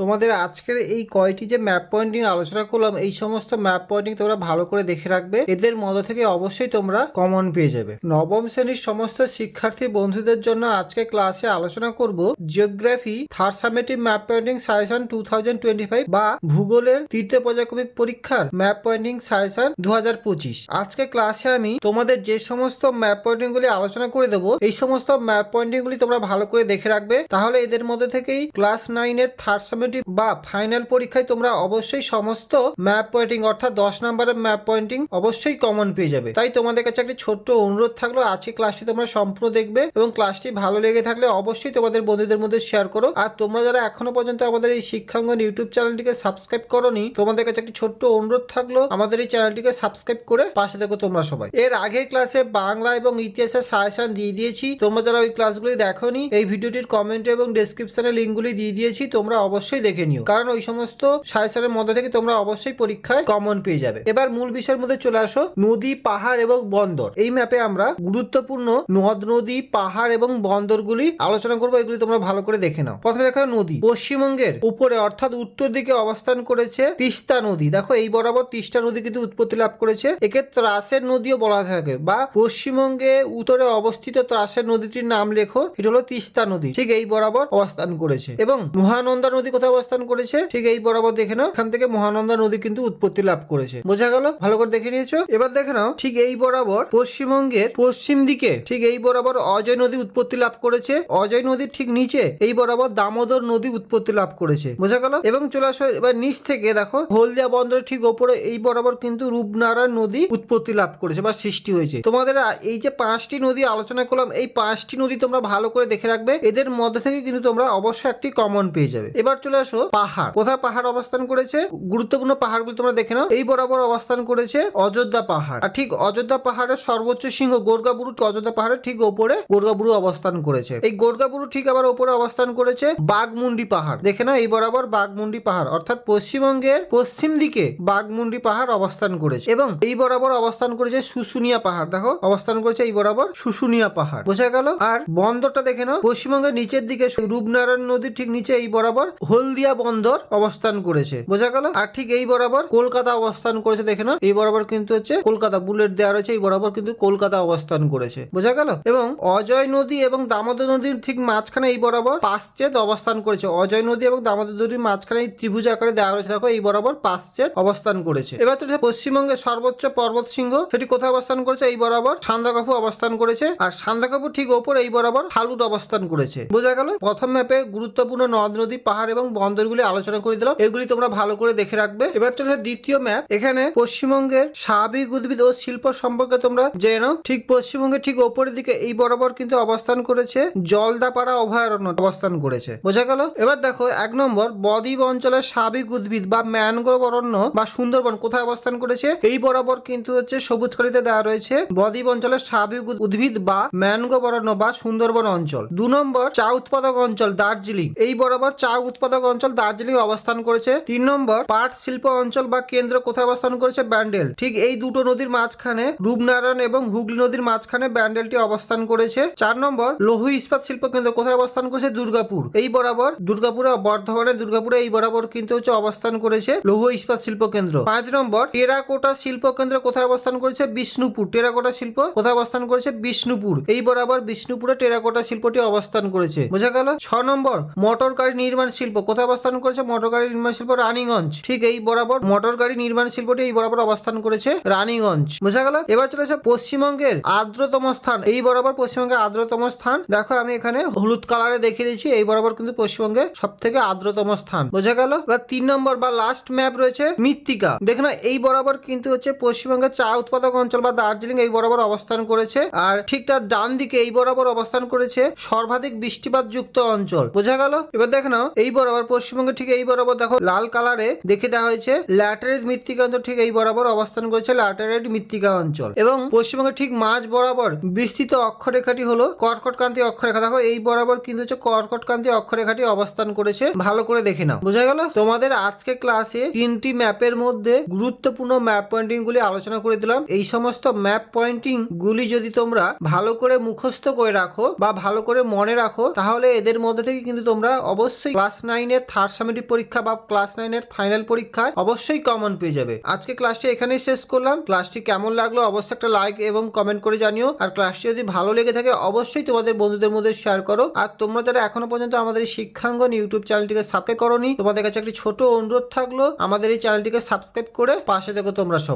তোমাদের আজকের এই কয়টি যে ম্যাপ পয়েন্টিং আলোচনা করলাম, এই সমস্ত ম্যাপ পয়েন্টিং তোমরা ভালো করে দেখে রাখবে। এদের মধ্য থেকে অবশ্যই তোমরা কমন পেয়ে যাবে। নবম শ্রেণির সমস্ত শিক্ষার্থী বন্ধুদের জন্য আজকে ক্লাসে আলোচনা করব geography third summative map pointing suggestion two thousand twenty five বা ভূগোলের তৃতীয় পর্যায়ক্রমিক পরীক্ষার ম্যাপ পয়েন্টিং সাজেশন দু হাজার পঁচিশ আজকে ক্লাসে আমি তোমাদের যে সমস্ত ম্যাপ পয়েন্টিং গুলি আলোচনা করে দেবো, এই সমস্ত ম্যাপ পয়েন্টিং গুলি তোমরা ভালো করে দেখে রাখবে। তাহলে এদের মধ্যে থেকেই ক্লাস নাইনের থার্ড সামেটিভ বা ফাইনাল পরীক্ষায় তোমরা অবশ্যই সমস্ত ম্যাপ পয়েন্টিং অর্থাৎ দশ নম্বরের ম্যাপ পয়েন্টিং অবশ্যই কমন পেয়ে যাবে। তাই তোমাদের কাছে একটি ছোট্ট অনুরোধ থাকল, আজকে ক্লাসটি তোমরা সম্পূর্ণ দেখবে এবং ক্লাসটি ভালো লেগে থাকলে অবশ্যই তোমাদের বন্ধুদের মধ্যে শেয়ার করো। আর তোমরা যারা এখনও পর্যন্ত আমাদের এই শিক্ষাঙ্গন ইউটিউব চ্যানেলটিকে সাবস্ক্রাইব করোনি, তোমাদের কাছে একটি ছোট্ট অনুরোধ থাকল, আমাদের এই চ্যানেলটিকে সাবস্ক্রাইব করে পাশে দেখো তোমরা সবাই। এর আগের ক্লাসে বাংলা এবং ইতিহাসের সাজেশন দিয়ে দিয়েছি, তোমরা যারা ওই ক্লাসগুলি দেখোনি, এই ভিডিওটির কমেন্টে এবং ডেসক্রিপশনে লিঙ্কগুলি দিয়ে দিয়েছি, তোমরা অবশ্যই দেখে নিও। কারণ ওই সমস্ত সাজেশনের মধ্যে থেকে তোমরা অবশ্যই পরীক্ষায় কমন পেয়ে যাবে। এবার মূল বিষয়ের মধ্যে চলে আসো, নদী, পাহাড় এবং বন্দর। এই ম্যাপে আমরা গুরুত্বপূর্ণ নদ, নদী, পাহাড় এবং বন্দরগুলি আলোচনা করব, এগুলি তোমরা ভালো করে দেখে নাও। প্রথমে দেখো নদী। পশ্চিমবঙ্গের উপরে, অর্থাৎ উত্তর দিকে অবস্থান করেছে তিস্তা নদী। দেখো, এই বরাবর তিস্তা নদী কিন্তু উৎপত্তি লাভ করেছে। একে ত্রাসের নদীও বলা থাকে বা পশ্চিমবঙ্গে উত্তরে অবস্থিত ত্রাসের নদীটির নাম লেখো এটা হলো তিস্তা নদী। ঠিক এই বরাবর অবস্থান করেছে। এবং মহানন্দা নদী কোথায় অবস্থান করেছে, ঠিক এই বরাবর দেখে নাও। এখান থেকে মহানন্দা নদী কিন্তু উৎপত্তি লাভ করেছে। বোঝা গেল? ভালো করে দেখে নিয়েছো? এবার দেখে নাও, ঠিক এই বরাবর পশ্চিমবঙ্গের পশ্চিম দিকে, ঠিক এই বরাবর অজয় নদী উৎপত্তি লাভ করেছে। অজয় নদীর ঠিক নিচে এই বরাবর দামোদর নদী উৎপত্তি লাভ করেছে। বোঝা গেল? এবং চলে আসো এবার নিচ থেকে, দেখো। হলদিয়া বন্দরের ঠিক ওপরে এই বরাবর কিন্তু রূপনারায়ণ নদী উৎপত্তি লাভ করেছে বা সৃষ্টি হয়েছে। তোমাদের এই যে পাঁচটি নদী আলোচনা করলাম, এই পাঁচটি নদী তোমরা ভালো করে দেখে রাখবে। এদের মধ্যে থেকে কিন্তু তোমরা অবশ্যই একটি কমন পেয়ে যাবে। এবার চলে আসো, পাহাড়। কোথায় পাহাড় অবস্থান করেছে? গুরুত্বপূর্ণ পাহাড়গুলো তোমরা দেখে নাও। এই বরাবর অবস্থান করেছে অযোধ্যা পাহাড়। আর ঠিক অযোধ্যা পাহাড়ের সর্বোচ্চ সিংহ গোর্গাবুরু অযোধ্যা পাহাড়ের ঠিক ওপরে গোর্গাবুরু অবস্থান করেছে। এই গোর্গাবুরু ঠিক আবার ওপরে অবস্থান করেছে বাঘমুন্ডি পাহাড়। দেখে নাও, এই বরাবর বাঘমুন্ডি পাহাড়। অর্থাৎ পশ্চিমবঙ্গের পশ্চিম দিকে বাঘমুন্ডি পাহাড় অবস্থান করেছে। এবং এই বরাবর অবস্থান করেছে শুশুনিয়া পাহাড়। দেখো, অবস্থান করেছে এই বরাবর শুশুনিয়া পাহাড়। বোঝা গেল? আর বন্দরটা দেখে নাও, পশ্চিমবঙ্গের নিচের দিকে রূপনারায়ণ নদীর ঠিক নিচে এই বরাবর হলদিয়া বন্দর অবস্থান করেছে। বোঝা গেল? আর ঠিক এই বরাবর কলকাতা অবস্থান করেছে, দেখে নাও। এই বরাবর কিন্তু হচ্ছে কলকাতা, বুলেট দেওয়া রয়েছে, এই বরাবর কিন্তু কলকাতা অবস্থান করেছে। বোঝা গেল? এবং অজয় নদী এবং দামোদর নদীর ঠিক মাঝখানে এই বরাবর পাশ্চেত অবস্থান করেছে। অজয় নদী এবং দামোদর নদীর মাঝখানে এই ত্রিভুজ আকারে দেওয়া রয়েছে। দেখো, এই বরাবর পাশ্চেত অবস্থান করেছে। এবার তো পশ্চিমবঙ্গের সর্বোচ্চ পর্বত শৃঙ্গ, সেটি কোথায় অবস্থান করেছে? এই বরাবর সান্দাকফু অবস্থান করেছে। আর সান্দাকফু ঠিক ওপর এই বরাবর ফালুট অবস্থান করেছে। বোঝা গেল? প্রথম ম্যাপে গুরুত্বপূর্ণ নদ, নদী, পাহাড় এবং বন্দরগুলি আলোচনা করে দিলাম। এগুলি তোমরা ভালো করে দেখে রাখবে। এবার চলে দ্বিতীয় ম্যাপ এখানে পশ্চিমবঙ্গের স্বাভাবিক উদ্ভিদ ও শিল্প সম্পর্কে তোমরা জেনে ঠিক পশ্চিমবঙ্গের ঠিক ওপরের দিকে এই বরাবর কিন্তু অবস্থান করেছে জলদাপাড়া অভয়ারণ্য অবস্থান করেছে। বোঝা গেল? এবার দেখো এক নম্বর বদ্বীপ অঞ্চলের স্বাভাবিক উদ্ভিদ বা ম্যানগ্রোভ অরণ্য বা সুন্দরবন কোথায় অবস্থান করেছে? এই বরাবর কিন্তু হচ্ছে সবুজকারিতে দেওয়া রয়েছে বদ্বীপ অঞ্চলের স্বাভাবিক উদ্ভিদ বা ম্যানগ্রোভ অরণ্য বা সুন্দরবন অঞ্চল। দু নম্বর চা উৎপাদক অঞ্চল দার্জিলিং। এই বরাবর চা উৎপাদক অঞ্চল দার্জিলিং অবস্থান করেছে। তিন নম্বর, পাট শিল্প অঞ্চল বা কেন্দ্র কোথায় অবস্থান করেছে? ব্যান্ডেল। ঠিক এই দুটো নদীর মাঝখানে রূপনারায়ণ এবং হুগলি নদীর মাঝখানে ব্যান্ডেলটি অবস্থান করেছে। চার নম্বর, লৌহ ইস্পাত শিল্প কেন্দ্র কোথায় অবস্থান করেছে? দুর্গাপুর। এই বরাবর দুর্গাপুরে, বর্ধমানে দুর্গাপুরে এই বরাবর কিন্তু হচ্ছে অবস্থান করেছে লৌহ ইস্পাত শিল্প কেন্দ্র। পাঁচ নম্বর, টেরাকোটা শিল্প কেন্দ্র কোথায় অবস্থান করেছে? বিষ্ণুপুর। টেরাকোটা শিল্প কোথায় অবস্থান করেছে? বিষ্ণুপুর। এই বরাবর বিষ্ণুপুরে টেরাকোটা শিল্পটি অবস্থান করেছে। বোঝা গেল? ছ নম্বর মোটর গাড়ি নির্মাণ শিল্প কোথায় অবস্থান করেছে? মোটর গাড়ি নির্মাণ শিল্প রানীগঞ্জ। ঠিক এই বরাবর মোটর গাড়ি নির্মাণ শিল্পটি এই বরাবর অবস্থান করেছে রানীগঞ্জ। বোঝা গেল? এবার চলেছে পশ্চিমবঙ্গের আর্দ্রতম স্থান। এই বরাবর পশ্চিমবঙ্গের আর্দ্রতম স্থান। দেখো, আমি এখানে হলুদ কালারে দেখিয়ে দিয়েছি এই বরাবর কিন্তু পশ্চিমবঙ্গে সব থেকে আর্দ্রতম স্থান। বোঝা গেল? এবার তিন নম্বর বা লাস্ট ম্যাপ রয়েছে মৃত্তিকা। দেখো না এই বরাবর কিন্তু হচ্ছে পশ্চিমবঙ্গের চা উৎপাদক অঞ্চল বা দার্জিলিং এই বরাবর অবস্থান করেছে। আর ঠিক তার ডান দিকে এই বরাবর অবস্থান করেছে সর্বাধিক বৃষ্টিপাত যুক্ত অঞ্চল। বোঝা গেল? এবার দেখো না এই বরাবর পশ্চিমবঙ্গে ঠিক এই বরাবর দেখো লাল কালারে দেখে দেওয়া হয়েছে ল্যাটারেট মৃত্তিকা অঞ্চল ঠিক এই বরাবর অবস্থান করেছে ল্যাটারেট মৃত্তিকা অঞ্চল। এবং পশ্চিমবঙ্গের ঠিক মাঝ বরাবর বিস্তৃত অক্ষরেখাটি হলো কর্কটকান্তি অক্ষরেখা। দেখো এই বরাবর কিন্তু হচ্ছে কর্কটকান্তি অক্ষরেখাটি অবস্থান করেছে, ভালো করে দেখে নাও। বোঝা গেল? তোমাদের আজকে ক্লাসে তিনটি ম্যাপের মধ্যে গুরুত্বপূর্ণ ম্যাপ পয়েন্টিং গুলি আলোচনা করে দিলাম। এই সমস্ত ম্যাপ পয়েন্টিং গুলি যদি তোমরা ভালো করে মুখস্থ করে রাখো বা ভালো করে মনে রাখো, তাহলে এদের মধ্যে থেকে কিন্তু তোমরা অবশ্যই ক্লাস নাইন নাইনের থার্ড সামিটিভ পরীক্ষা বা ক্লাস নাইনের ফাইনাল পরীক্ষায় অবশ্যই কমন পেয়ে যাবে। আজকে ক্লাসটি এখানেই শেষ করলাম। ক্লাসটি কেমন লাগল অবশ্যই একটা লাইক এবং কমেন্ট করে জানিও। আর ক্লাসটি যদি ভালো লেগে থাকে অবশ্যই তোমাদের বন্ধুদের মধ্যে শেয়ার করো। আর তোমরা যারা এখনও পর্যন্ত আমাদের এই শিক্ষাঙ্গন ইউটিউব চ্যানেলটিকে সাবস্ক্রাইব করোনি, তোমাদের কাছে একটি ছোট অনুরোধ থাকল, আমাদের এই চ্যানেলটিকে সাবস্ক্রাইব করে পাশে দেখো তোমরা সবাই।